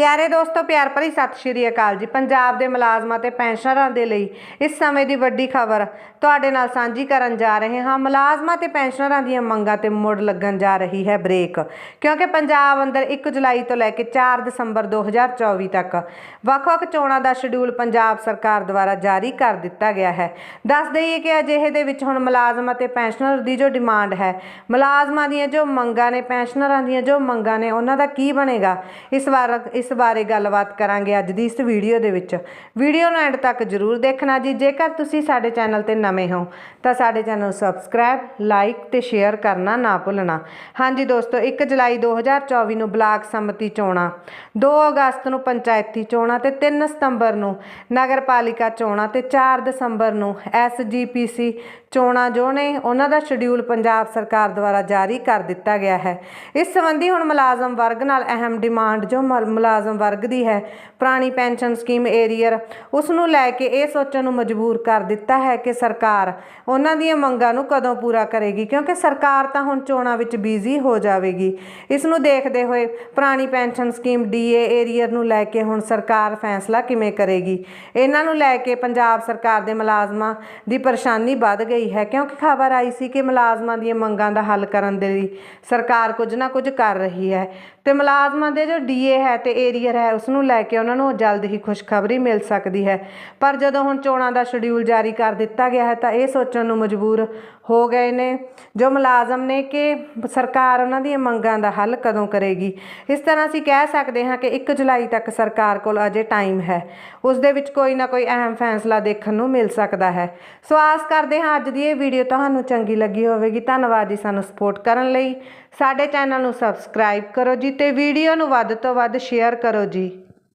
ਪਿਆਰੇ ਦੋਸਤੋ, ਪਿਆਰ ਭਰੀ ਸਤਿ ਸ਼੍ਰੀ ਅਕਾਲ ਜੀ। ਪੰਜਾਬ ਦੇ ਮੁਲਾਜ਼ਮਾਂ ਤੇ ਪੈਨਸ਼ਨਰਾਂ ਦੇ ਲਈ ਇਸ ਸਮੇਂ ਦੀ ਵੱਡੀ ਖਬਰ ਤੁਹਾਡੇ ਨਾਲ ਸਾਂਝੀ ਕਰਨ ਜਾ ਰਹੇ ਹਾਂ। ਮੁਲਾਜ਼ਮਾਂ ਤੇ ਪੈਨਸ਼ਨਰਾਂ ਦੀਆਂ ਮੰਗਾਂ ਤੇ ਮੁੜ ਲੱਗਣ ਜਾ ਰਹੀ ਹੈ ਬ੍ਰੇਕ, ਕਿਉਂਕਿ ਪੰਜਾਬ ਅੰਦਰ 1 ਜੁਲਾਈ ਤੋਂ ਲੈ ਕੇ 4 ਦਸੰਬਰ 2024 ਤੱਕ ਵੱਖ-ਵੱਖ ਚੋਣਾਂ ਦਾ ਸ਼ਡਿਊਲ ਪੰਜਾਬ ਸਰਕਾਰ ਦੁਆਰਾ ਜਾਰੀ ਕਰ ਦਿੱਤਾ ਗਿਆ ਹੈ। ਦੱਸ ਦਈਏ ਕਿ ਅਜਿਹੇ ਦੇ ਵਿੱਚ ਹੁਣ ਮੁਲਾਜ਼ਮਾਂ ਤੇ ਪੈਨਸ਼ਨਰ ਦੀ ਜੋ ਡਿਮਾਂਡ ਹੈ, ਮੁਲਾਜ਼ਮਾਂ ਦੀਆਂ ਜੋ ਮੰਗਾਂ ਨੇ, ਪੈਨਸ਼ਨਰਾਂ ਦੀਆਂ ਜੋ ਮੰਗਾਂ ਨੇ, ਉਹਨਾਂ ਦਾ ਕੀ ਬਣੇਗਾ? ਇਸ ਵਾਰ ਇਸ ਬਾਰੇ ਗੱਲਬਾਤ ਕਰਾਂਗੇ ਅੱਜ ਦੀ ਇਸ ਵੀਡੀਓ ਦੇ ਵਿੱਚ। ਵੀਡੀਓ ਨੂੰ ਐਂਡ ਤੱਕ ਜਰੂਰ ਦੇਖਣਾ ਜੀ। ਜੇਕਰ ਤੁਸੀਂ ਸਾਡੇ ਚੈਨਲ ਤੇ ਨਵੇਂ ਹੋ, ਤਾਂ ਸਾਡੇ ਚੈਨਲ ਨੂੰ ਸਬਸਕ੍ਰਾਈਬ, ਲਾਈਕ ਤੇ ਸ਼ੇਅਰ ਕਰਨਾ ਨਾ ਭੁੱਲਣਾ। ਹਾਂਜੀ ਦੋਸਤੋ 1 ਜੁਲਾਈ 2024 ਨੂੰ ਬਲਾਕ ਸੰਮਤੀ ਚੋਣਾਂ 2 ਅਗਸਤ ਨੂੰ ਪੰਚਾਇਤੀ ਚੋਣਾਂ ਤੇ 3 ਸਤੰਬਰ ਨੂੰ ਨਗਰਪਾਲਿਕਾ ਚੋਣਾਂ ਤੇ 4 ਦਸੰਬਰ ਨੂੰ ਐਸਜੀਪੀਸੀ ਚੋਣਾਂ ਜੋ ਨੇ, ਉਹਨਾਂ ਦਾ ਸ਼ਡਿਊਲ ਪੰਜਾਬ ਸਰਕਾਰ ਦੁਆਰਾ ਜਾਰੀ ਕਰ ਦਿੱਤਾ ਗਿਆ ਹੈ। ਇਸ ਸੰਬੰਧੀ ਹੁਣ ਮੁਲਾਜ਼ਮ ਵਰਗ ਨਾਲ ਅਹਿਮ ਡਿਮਾਂਡ ਜੋ ਮੁਲ- ਮੁਲਾਜ਼ਮ ਵਰਗ ਦੀ ਹੈ। ਪੁਰਾਣੀ ਪੈਨਸ਼ਨ ਸਕੀਮ ਏਰੀਅਰ ਉਸ ਨੂੰ ਲੈ ਕੇ ਇਹ ਸੋਚਣ ਨੂੰ ਮਜਬੂਰ ਕਰ ਦਿੱਤਾ ਹੈ ਕਿ ਸਰਕਾਰ ਉਹਨਾਂ ਦੀਆਂ ਮੰਗਾਂ ਨੂੰ ਕਦੋਂ ਪੂਰਾ ਕਰੇਗੀ, ਕਿਉਂਕਿ ਸਰਕਾਰ ਤਾਂ ਹੁਣ ਚੋਣਾਂ ਵਿੱਚ ਬਿਜ਼ੀ ਹੋ ਜਾਵੇਗੀ। ਇਸ ਨੂੰ ਦੇਖਦੇ ਹੋਏ ਪੁਰਾਣੀ ਪੈਨਸ਼ਨ ਸਕੀਮ ਡੀਏ ਏਰੀਅਰ ਨੂੰ ਲੈ ਕੇ ਹੁਣ ਸਰਕਾਰ ਫੈਸਲਾ ਕਿਵੇਂ ਕਰੇਗੀ? ਇਹਨਾਂ ਨੂੰ ਲੈ ਕੇ ਪੰਜਾਬ ਸਰਕਾਰ ਦੇ ਮੁਲਾਜ਼ਮਾਂ ਦੀ ਪਰੇਸ਼ਾਨੀ ਵੱਧ ਗਈ ਹੈ, ਕਿਉਂਕਿ ਖਬਰ ਆਈ ਸੀ ਕਿ ਮੁਲਾਜ਼ਮਾਂ ਦੀਆਂ ਮੰਗਾਂ ਦਾ ਹੱਲ ਕਰਨ ਦੇ ਲਈ ਸਰਕਾਰ ਕੁਝ ਨਾ ਕੁਝ ਕਰ ਰਹੀ ਹੈ ਤੇ ਮੁਲਾਜ਼ਮਾਂ ਦੇ ਜੋ ਡੀਏ ਹੈ ਤੇ ਏਰੀਅਰ ਹੈ ਉਸ ਨੂੰ ਲੈ ਕੇ ਉਹਨਾਂ ਨੂੰ ਜਲਦ ਹੀ ਖੁਸ਼ਖਬਰੀ ਮਿਲ ਸਕਦੀ ਹੈ। ਪਰ ਜਦੋਂ ਹੁਣ ਚੋਣਾਂ ਦਾ ਸ਼ਡਿਊਲ ਜਾਰੀ ਕਰ ਦਿੱਤਾ ਗਿਆ ਹੈ ਤਾਂ ਇਹ ਸੋਚਣ ਨੂੰ ਮਜਬੂਰ ਹੋ ਗਏ ਨੇ। ਜੋ ਮੁਲਾਜ਼ਮ ਨੇ ਕਿ ਸਰਕਾਰ ਉਹਨਾਂ ਦੀਆਂ ਮੰਗਾਂ ਦਾ ਹੱਲ ਕਦੋਂ ਕਰੇਗੀ। ਇਸ ਤਰ੍ਹਾਂ ਅਸੀਂ ਕਹਿ ਸਕਦੇ ਹਾਂ ਕਿ 1 ਜੁਲਾਈ ਤੱਕ ਸਰਕਾਰ ਕੋਲ ਅਜੇ ਟਾਈਮ ਹੈ। ਉਸ ਦੇ ਵਿੱਚ ਕੋਈ ਨਾ ਕੋਈ ਅਹਿਮ ਫੈਸਲਾ ਦੇਖਣ ਨੂੰ ਮਿਲ ਸਕਦਾ ਹੈ। ਸੋ ਆਸ ਕਰਦੇ ਹਾਂ ਅੱਜ ਦੀ ਇਹ ਵੀਡੀਓ ਤੁਹਾਨੂੰ ਚੰਗੀ ਲੱਗੀ ਹੋਵੇਗੀ। ਧੰਨਵਾਦ ਜੀ ਸਾਨੂੰ ਸਪੋਰਟ ਕਰਨ ਲਈ। ਸਾਡੇ ਚੈਨਲ ਨੂੰ ਸਬਸਕ੍ਰਾਈਬ ਕਰੋ ਜੀ ਤੇ ਵੀਡੀਓ ਨੂੰ ਵੱਧ ਤੋਂ ਵੱਧ ਸ਼ੇਅਰ ਕਰੋ ਜੀ।